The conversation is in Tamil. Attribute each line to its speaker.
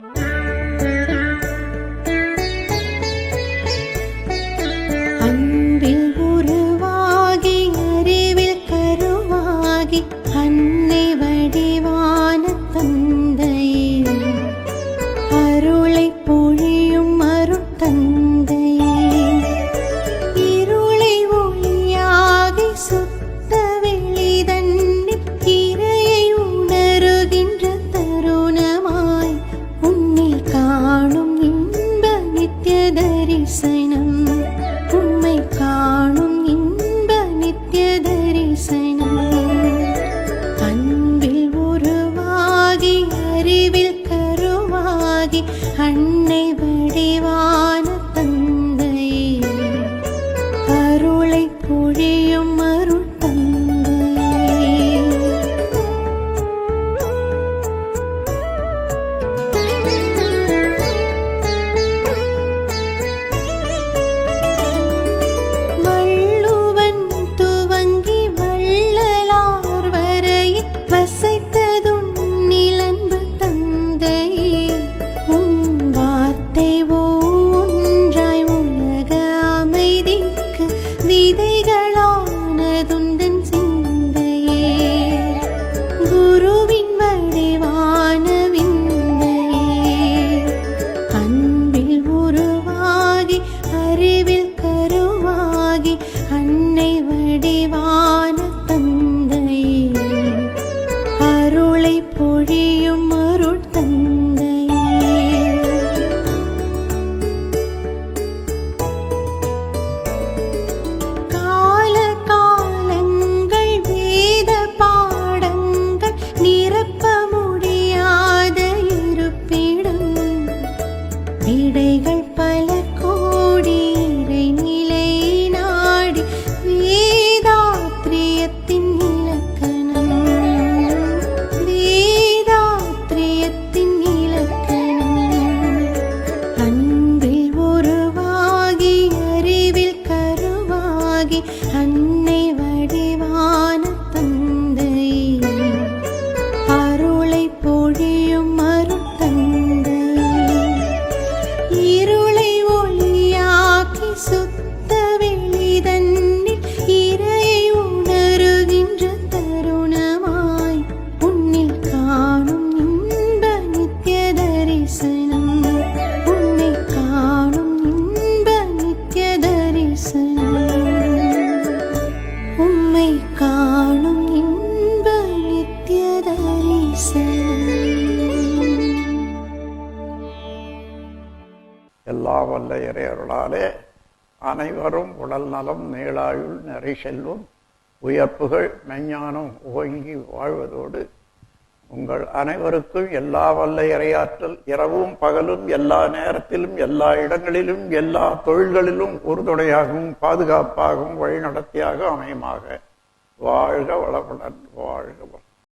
Speaker 1: அன்பில் அன்னை வடிவா விதைகளானதுந்தன் சிந்தையே. குருவின் வடிவான விந்தையே அன்பில் உருவாகி அறிவில் கருவாகி அன்னை வடிவான தந்தையே. அருளை பொழியும் விடைகள் பல கோடி நிலை நாடி வேதாத்ரியத்தின் இலக்கணம். வேதாத்ரியத்தின் இலக்கணம். அன்பில் உருவாகி அறிவில் கருவாகி அன்னை
Speaker 2: எல்லா வல்ல இறையருளாலே அனைவரும் உடல் நலம் நீளாயுள் நிறை செல்வம் உயர்ப்புகள் மெஞ்ஞானம் ஓங்கி வாழ்வதோடு உங்கள் அனைவருக்கும் எல்லா வல்ல இறையாற்றல் இரவும் பகலும் எல்லா நேரத்திலும் எல்லா இடங்களிலும் எல்லா தொழில்களிலும் உறுதுணையாகவும் பாதுகாப்பாகவும் வழிநடத்தியாக அமையுமாக. வாழ்க வளமுடன் வாழ்க வளமுடன்.